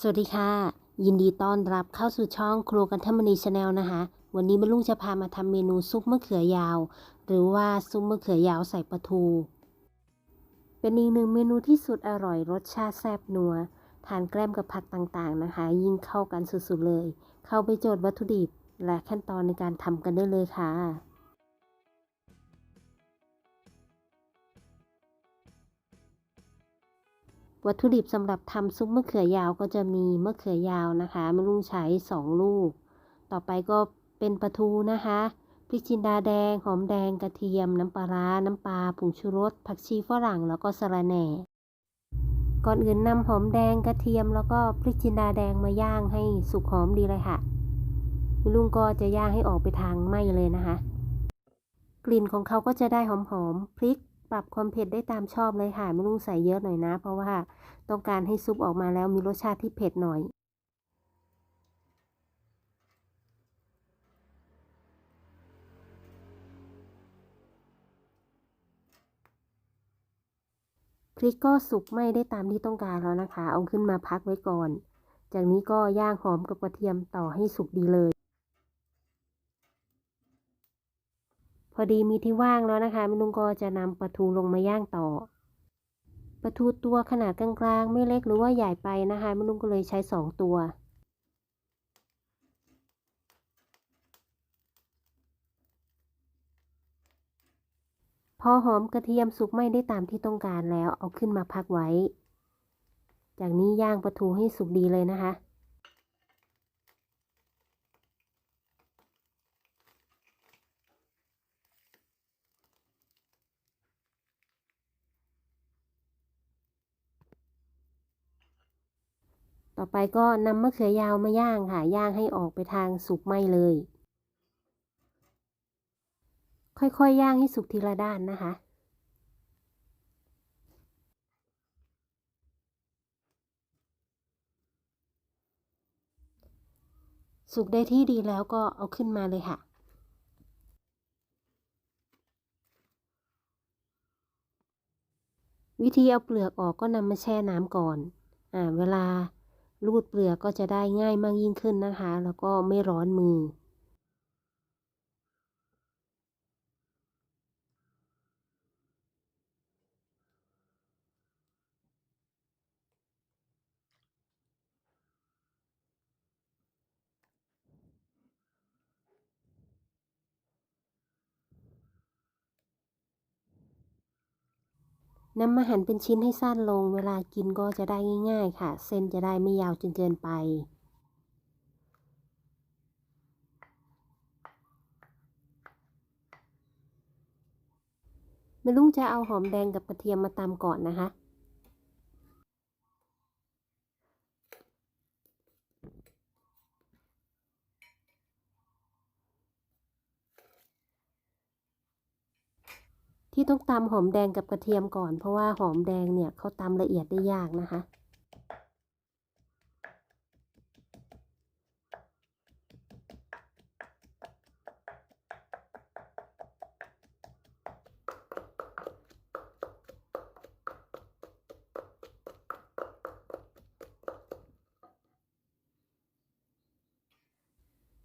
สวัสดีค่ะ ยินดีต้อนรับเข้าสู่ช่องครัวกันทมณีชาแนลนะคะ วันนี้แม่ลุงจะพามาทำเมนูซุปมะเขือยาว หรือว่าซุปมะเขือยาวใส่ปลาทู เป็นอีกหนึ่งเมนูที่สุดอร่อยรสชาติแซ่บนัว ทานแกล้มกับผักต่างๆนะคะ ยิ่งเข้ากันสุดๆเลย เข้าไปโจทย์วัตถุดิบ และขั้นตอนในการทำกันได้เลยค่ะ วัตถุดิบสำหรับทำซุปมะเขือยาวก็จะมีมะเขือยาวนะคะมะลุงใช้ 2 ลูก ต่อไปก็เป็นปลาทูนะคะพริกจินดาแดง หอมแดงกระเทียม น้ำปลาร้าน้ำปลาผงชูรส ผักชีฝรั่งแล้วก็สะระแหน่ ก่อนอื่นนำหอมแดงกระเทียม แล้วก็พริกจินดาแดงมาย่างให้สุกหอมดีเลยค่ะมะลุงก็จะย่างให้ออกไปทางไหม้เลยนะคะ กลิ่นของเขาก็จะได้หอมๆพริก ปรับความเผ็ดได้ตามชอบเลยค่ะ ไม่ต้องใส่เยอะหน่อยนะ เพราะว่าต้องการให้ซุปออกมาแล้วมีรสชาติที่เผ็ดหน่อยพริกก็สุกไม้ได้ตามที่ต้องการแล้วนะคะ เอาขึ้นมาพักไว้ก่อน จากนี้ก็ย่างหอมกับกระเทียมต่อให้สุกดีเลย พอดีมีที่ว่างแล้วนะคะแม่ลุงก็จะนำปลาทูลงมาย่างต่อปลาทูตัวขนาดกลางๆ ไม่เล็กหรือว่าใหญ่ไปนะคะแม่ลุงก็เลยใช้สองตัวพอหอมกระเทียมสุกไม้ได้ตามที่ต้องการแล้วเอาขึ้นมาพักไว้ จากนี้ย่างปลาทูให้สุกดีเลยนะคะ ต่อไปก็นำมะเขือยาวมาย่างค่ะ ย่างให้ออกไปทางสุกไหมเลย ค่อยๆย่างให้สุกทีละด้านนะคะ สุกได้ที่ดีแล้วก็เอาขึ้นมาเลยค่ะวิธีเอาเปลือกออกก็นำมาแช่น้ำก่อน อ่า เวลา รูดเปลือกก็จะได้ง่ายมากยิ่งขึ้นนะคะ แล้วก็ไม่ร้อนมือ นำมาหั่นเป็นชิ้นให้สั้นลง เวลากินก็จะได้ง่ายๆค่ะ เส้นจะได้ไม่ยาวจนเกินไป แม่ลุงจะเอาหอมแดงกับกระเทียมมาตำก่อนนะคะ ที่ต้องตำหอมแดงกับกระเทียมก่อน เพราะว่าหอมแดงเนี่ยเขาตำละเอียดได้ยากนะคะ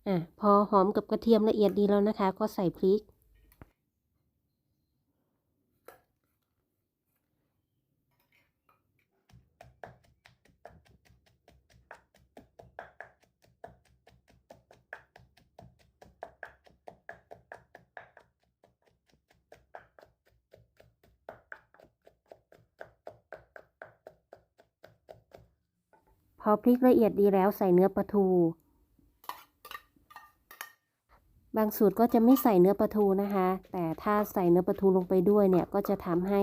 อะพอหอมกับกระเทียมละเอียดดีแล้วนะคะ ก็ใส่พริก อพริกละเอียดดีแล้วใส่เนื้อปลาทู บางสูตรก็จะไม่ใส่เนื้อปลาทูนะคะ แต่ถ้าใส่เนื้อปลาทูลงไปด้วยเนี่ยก็จะทำให้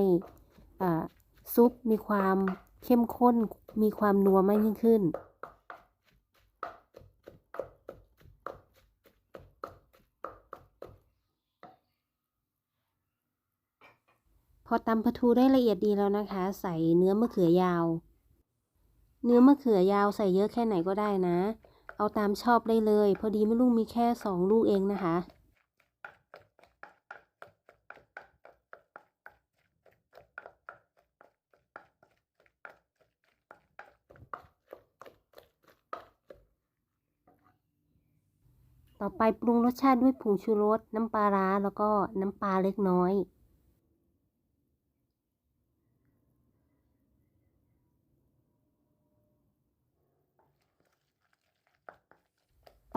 ซุปมีความเข้มข้น มีความนัวมากยิ่งขึ้น พอตำปลาทูได้ละเอียดดีแล้วนะคะ ใส่เนื้อมะเขือยาว เนื้อมะเขือยาวใส่เยอะแค่ไหนก็ได้นะ เอาตามชอบได้เลย พอดีแม่ลูกมีแค่สองลูกเองนะคะ ต่อไปปรุงรสชาติด้วยผงชูรส น้ำปลาร้าแล้วก็น้ำปลาเล็กน้อย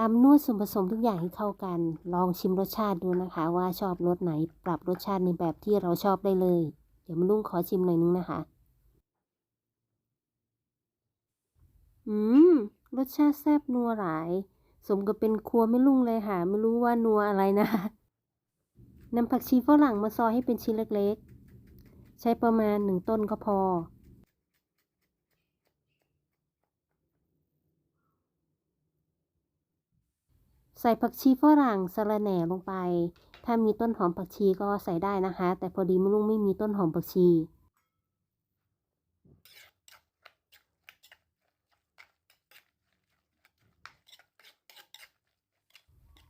ตำนวดส่วนผสมทุกอย่างให้เข้ากัน ลองชิมรสชาติดูนะคะ ว่าชอบรสไหนปรับรสชาติในแบบที่เราชอบได้เลย เดี๋ยวมาลุงขอชิมหน่อยนึงนะคะ อืม รสชาติแซ่บนัวหลาย สมกับเป็นครัวไม่ลุงเลยค่ะ ไม่รู้ว่านัวอะไรนะคะนำผักชีฝรั่งมาซอยให้เป็นชิ้นเล็กๆ ใช้ประมาณหนึ่งต้นก็พอ ใส่ผักชีฝรั่งสะระแหน่ลงไป ถ้ามีต้นหอมผักชีก็ใส่ได้นะคะ แต่พอดีมะลุงไม่มีต้นหอมผักชี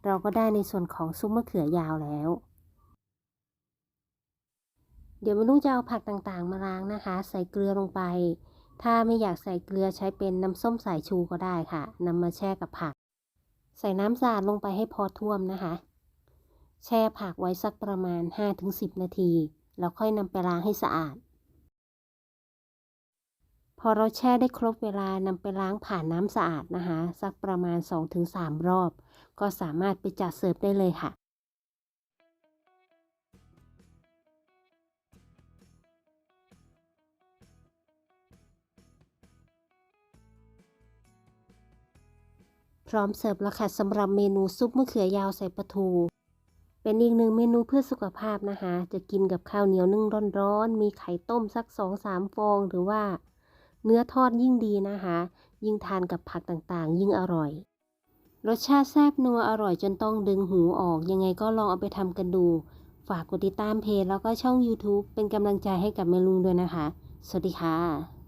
เราก็ได้ในส่วนของซุปมะเขือยาวแล้ว เดี๋ยวมะลุงจะเอาผักต่างๆ มาล้างนะคะ ใส่เกลือลงไป ถ้าไม่อยากใส่เกลือใช้เป็นน้ำส้มสายชูก็ได้ค่ะนำมาแช่กับผัก ใส่น้ำสะอาดลงไปให้พอท่วมนะคะ แช่ผักไว้สักประมาณ 5-10 นาที แล้วค่อยนำไปล้างให้สะอาด พอเราแช่ได้ครบเวลานำไปล้างผ่านน้ำสะอาดนะคะ สักประมาณ 2-3 รอบ ก็สามารถไปจัดเสิร์ฟได้เลยค่ะ พร้อมเสิร์ฟแล้วค่ะสำหรับเมนูซุปมะเขือยาวใส่ปลาทู เป็นอีกหนึ่งเมนูเพื่อสุขภาพนะคะ จะกินกับข้าวเหนียวนึ่งร้อนๆ มีไข่ต้มสักสองสามฟองหรือว่าเนื้อทอดยิ่งดีนะคะ ยิ่งทานกับผักต่างๆ ยิ่งอร่อย รสชาติแซ่บนัวอร่อยจนต้องดึงหูออก ยังไงก็ลองเอาไปทำกันดู ฝากกดติดตามเพจแล้วก็ช่อง YouTube เป็นกำลังใจให้กับเมลุงด้วยนะคะ สวัสดีค่ะ